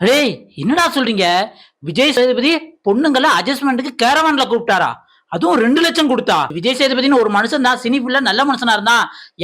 டேய் என்னடா சொல்றீங்க? விஜய் சேதுபதி பொண்ணுங்களை அட்ஜஸ்ட்மெண்ட்டுக்கு கேரவான்ல கூப்பிட்டாரா? அதுவும் ரெண்டு லட்சம் கொடுத்தா. விஜய் சேதுபதினு ஒரு மனுஷன் தான் சினிஃபுல்ல நல்ல மனுஷனா இருந்தா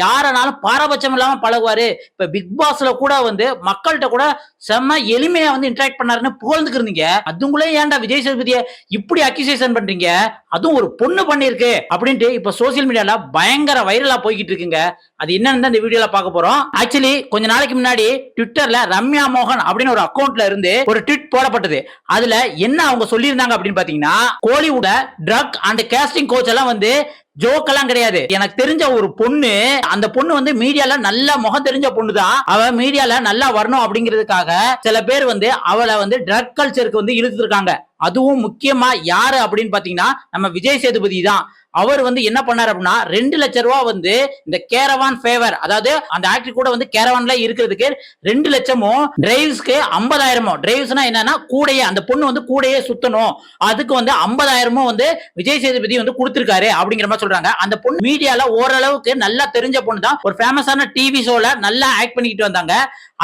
யாரனாலும் பாரபட்சம் இல்லாம பழகுவாரு. இப்ப பிக் பாஸ்ல கூட வந்து மக்கள்கிட்ட கூட செம்ம எளிமையா வந்து இன்டராக்ட் பண்ணாருன்னு புகழ்ந்துக்கு இருந்தீங்க அதுங்களே ஏன்டா விஜய் சேதுபதிய இப்படி அக்யூசேஷன் பண்றீங்க? அதுவும் ஒரு பொண்ணு பண்ணிருக்கு அப்படின்ட்டு இப்ப சோசியல் மீடியால பயங்கர வைரலா போய்கிட்டு இருக்குங்க அது என்னன்னு தான் இந்த வீடியோல பார்க்க போறோம். ஆக்சுவலி கொஞ்ச நாளைக்கு முன்னாடி ட்விட்டர்ல ரம்யா மோகன் அப்படின்னு ஒரு அக்கௌண்ட்ல இருந்து ஒரு ட்விட் போடப்பட்டது. அதுல என்ன அவங்க சொல்லியிருந்தாங்க அப்படின்னு பாத்தீங்கன்னா Kollywood drug and casting couch எல்லாம் வந்து ஜோக்கெல்லாம் கிடையாது. எனக்கு தெரிஞ்ச ஒரு பொண்ணு அந்த பொண்ணு வந்து மீடியால நல்ல முகம் தெரிஞ்ச பொண்ணு தான் அவ மீடியால நல்லா வரணும் அப்படிங்கிறதுக்காக சில பேர் வந்து அவளை வந்து ட்ரக் கல்ச்சருக்கு வந்து இழுத்துருக்காங்க அதுவும் முக்கியமா யாரு அப்படின்னு பாத்தீங்கன்னா நம்ம விஜய் சேதுபதி தான். அவர் வந்து என்ன பண்ணார் அப்படின்னா ரெண்டு லட்ச ரூபா வந்து இந்த கேரவான் ஃபேவர் அதாவது அந்த ஆக்டர் கூட வந்து கேரவான்ல இருக்கிறதுக்கு ரெண்டு லட்சமும் டிரைவ்ஸ்க்கு ஐம்பதாயிரமும். டிரைவ்ஸ்னா என்னன்னா கூடையே அந்த பொண்ணு வந்து கூடையே சுத்தணும். அதுக்கு வந்து ஐம்பதாயிரமும் வந்து விஜய் சேதுபதி வந்து கொடுத்துருக்காரு அப்படிங்கிற மாதிரி சொல்றாங்க. அந்த பொண்ணு மீடியால ஓரளவுக்கு நல்லா தெரிஞ்ச பொண்ணு தான். ஒரு ஃபேமஸான டிவி ஷோல நல்லா ஆக்ட் பண்ணிக்கிட்டு வந்தாங்க.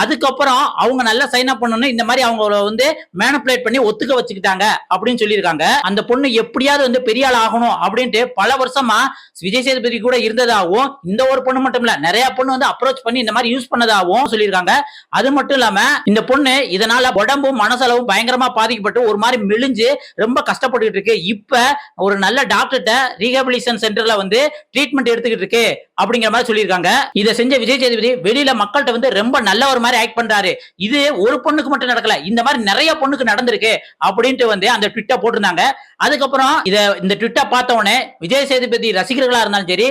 அதுக்கப்புறம் அவங்க நல்லா சைன் அப் பண்ணணும் இந்த மாதிரி அவங்க வந்து மேனிப்புலேட் பண்ணி ஒத்துக்க வச்சுக்கிட்டாங்க அப்படின்னு சொல்லியிருக்காங்க. அந்த பொண்ணு எப்படியாவது வந்து பெரிய ஆள் ஆகணும் அப்படின்ட்டு பல வருஷமா விஜய் சேதுபதி கூட இருந்ததாகவும் இந்த ஒரு பொண்ணு மட்டும் இல்ல நிறைய பொண்ணு வந்து அப்ரோச் பண்ணி இந்த மாதிரி யூஸ் பண்ணதாகவும் சொல்லியிருக்காங்க. அது மட்டும் இல்லாம இந்த பொண்ணு இதனால உடம்பும் மனசளவும் பயங்கரமா பாதிக்கப்பட்டு ஒரு மாதிரி மெலிஞ்சு ரொம்ப கஷ்டப்பட்டுக்கிட்டு இருக்கு. இப்ப ஒரு நல்ல டாக்டர்கிட்ட ரீஹபிலிட்டேஷன் சென்டர்ல வந்து ட்ரீட்மெண்ட் எடுத்துக்கிட்டு இருக்கு அப்படிங்கிற மாதிரி சொல்லியிருக்காங்க. இதை செஞ்ச விஜய் சேதுபதி வெளியில மக்கள்கிட்ட வந்து ரொம்ப நல்ல ஒரு மாதிரி ஆக்ட் பண்றாரு. இது ஒரு பொண்ணுக்கு மட்டும் நடக்கல இந்த மாதிரி நிறைய பொண்ணுக்கு நடந்திருக்கு அப்படின்ட்டு வந்து அந்த ட்விட்டை போட்டிருந்தாங்க. அதுக்கப்புறம் இத இந்த ட்விட்டை பார்த்த உடனே விஜய் சேதுபதி ரசிகர்களா இருந்தாலும் சரி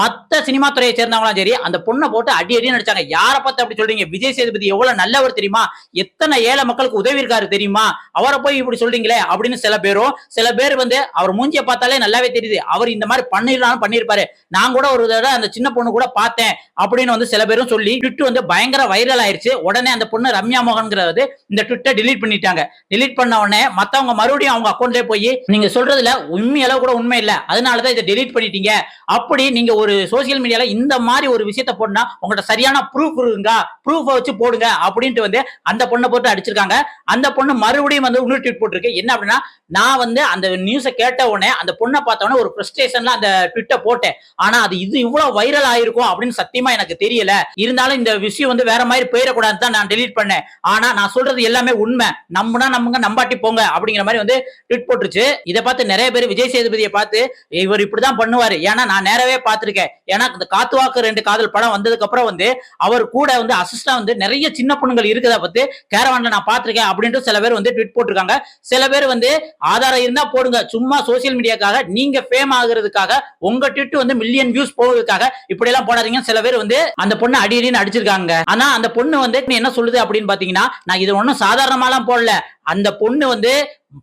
மற்ற சினிமா துறையை சேர்ந்தவங்களும் சரி அந்த பொண்ணை போட்டு அடி அடி நடிச்சாங்க. யாரை பார்த்து அப்படி சொல்றீங்க? விஜய் சேதுபதி எவ்வளவு நல்லவர் தெரியுமா? எத்தனை ஏழை மக்களுக்கு உதவி இருக்காரு தெரியுமா? அவரை போய் இப்படி சொல்றீங்களே அப்படின்னு சில பேரும் சில பேர் வந்து அவர் மூஞ்சிய பார்த்தாலே நல்லாவே தெரியுது. அவர் இந்த மாதிரி பண்ணிடலாம் பண்ணிருப்பாரு நான் கூட ஒரு தடவை அந்த சின்ன பொண்ணு கூட பார்த்தேன் அப்படின்னு வந்து சில பேரும் சொல்லி ட்விட்டு வந்து பயங்கர வைரல் ஆயிருச்சு. உடனே அந்த பொண்ணு ரம்யா மோகன்ங்கிறது இந்த ட்விட்டை டிலீட் பண்ணிட்டாங்க. டிலீட் பண்ண உடனே மத்தவங்க மறுபடியும் அவங்க அக்கௌண்ட்லேயே போய் நீங்க சொல்றதுல உண்மை கூட உண்மை இல்லை. அதனாலதான் இதை டிலீட் பண்ணிட்டீங்க. அப்படி நீங்க ஒரு சோசியல் மீடியால இந்த மாதிரி ஒரு விஷயத்த போடனா உங்கள்ட்ட சரியான ப்ரூஃப் இருக்குங்க. ப்ரூஃப வச்சு போடுங்க அப்படின்ட்டு வந்து அந்த பொண்ணை போட்டு அடிச்சிருக்காங்க. அந்த பொண்ணு மறுபடியும் வந்து இன்னொரு ட்வீட் போட்டிருக்கு. என்ன அப்படின்னா நான் வந்து அந்த நியூஸை கேட்ட உடனே அந்த பொண்ணை பார்த்த உடனே ஒரு ஃப்ரஸ்ட்ரேஷன்ல அந்த ட்விட்டை போட்டேன். ஆனா அது இது இவ்வளவு வைரல் ஆயிருக்கும் அப்படின்னு சத்தியமா எனக்கு தெரியல. இருந்தாலும் இந்த விஷயம் வந்து வேற மாதிரி போயிடக்கூடாதுன்னு தான் நான் டெலீட் பண்ணேன். ஆனா நான் சொல்றது எல்லாமே உண்மை. நம்புனா நம்புங்க நம்பாட்டி போங்க அப்படிங்கிற மாதிரி வந்து ட்விட் போட்டுருச்சு. இதை பார்த்து நிறைய பேர் விஜய் சேதுபதியை பார்த்து இவர் இப்படிதான் பண்ணுவாரு. ஏன்னா நான் நேரவே பார்த்திருக்கேன். ஏன்னா இந்த காத்து வாக்கு ரெண்டு காதல் படம் வந்ததுக்கு அப்புறம் வந்து அவர் கூட வந்து அசிஸ்டா வந்து நிறைய சின்ன பொண்ணுங்கள் இருக்கதை பார்த்து கேரவான்ல நான் பாத்திருக்கேன் அப்படின்ட்டு சில பேர் வந்து ட்விட் போட்டிருக்காங்க. சில பேர் வந்து ஆதாரம் இருந்தா போடுங்க. சும்மா சோசியல் மீடியாக்காக நீங்க ஃபேம் ஆகுறதுக்காக உங்க ட்விட் வந்து மில்லியன் வியூஸ் போவதுக்காக இப்படி எல்லாம் போடாதீங்க சில பேர் வந்து அந்த பொண்ணு அடி அடின்னு அடிச்சிருக்காங்க. ஆனா அந்த பொண்ணு வந்து என்ன சொல்லுது? அப்படின்னு பாத்தீங்கன்னா நான் இது ஒண்ணும் சாதாரணமாலாம் போடல. அந்த பொண்ணு வந்து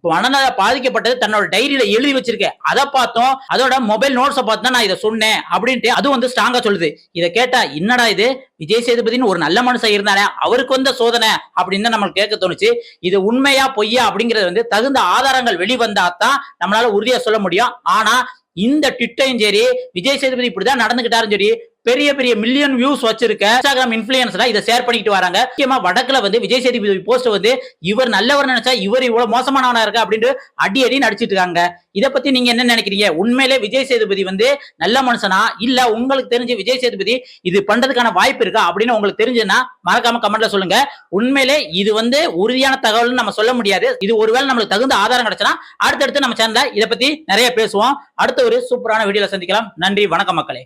மனநல பாதிக்கப்பட்டது தன்னோட டைரியில எழுதி வச்சிருக்கேன் அதை பார்த்தோம் அதோட மொபைல் நோட்ஸை பார்த்து தான் நான் இதை சொன்னேன் அப்படின்ட்டு அதுவும் வந்து ஸ்ட்ராங்கா சொல்லுது. இதை கேட்டா என்னடா இது? விஜய் சேதுபதினு ஒரு நல்ல மனுஷன் இருந்தானே அவருக்கு வந்த சோதனை அப்படின்னு தான் நம்மளுக்கு கேட்க தோணுச்சு. இது உண்மையா பொய்யா அப்படிங்கறது வந்து தகுந்த ஆதாரங்கள் வெளிவந்தா தான் நம்மளால உறுதியா சொல்ல முடியும். ஆனா இந்த டிட்டையும் சரி விஜய் சேதுபதி இப்படிதான் நடந்துகிட்டாரும் சரி பெரிய பெரிய மில்லியன் வியூஸ் வச்சிருக்க இன்ஸ்டாகிராம் இன்ஃபுளுசரா இதை ஷேர் பண்ணிட்டு வராங்க. முக்கியமா வடக்குல வந்து விஜய் சேதுபதி போஸ்ட் வந்து இவர் நல்லவர் நினைச்சா இவர் இவ்வளவு மோசமானவனா இருக்கா அப்படின்ட்டு அடி அடி நடிச்சிட்டு இருக்காங்க. இதை பத்தி நீங்க என்ன நினைக்கிறீங்க? உண்மையிலே விஜய் சேதுபதி வந்து நல்ல மனுஷனா? இல்ல உங்களுக்கு தெரிஞ்சு விஜய் சேதுபதி இது பண்றதுக்கான வாய்ப்பு இருக்கா? அப்படின்னு உங்களுக்கு தெரிஞ்சதுன்னா மறக்காம கமெண்ட்ல சொல்லுங்க. உண்மையிலே இது வந்து உறுதியான தகவல்னு நம்ம சொல்ல முடியாது. இது ஒருவேளை நம்மளுக்கு தகுந்த ஆதாரம் கிடைச்சனா அடுத்தடுத்து நம்ம சேனல்ல இதை பத்தி நிறைய பேசுவோம். அடுத்த ஒரு சூப்பரான வீடியோல சந்திக்கலாம். நன்றி வணக்கம் மக்களே.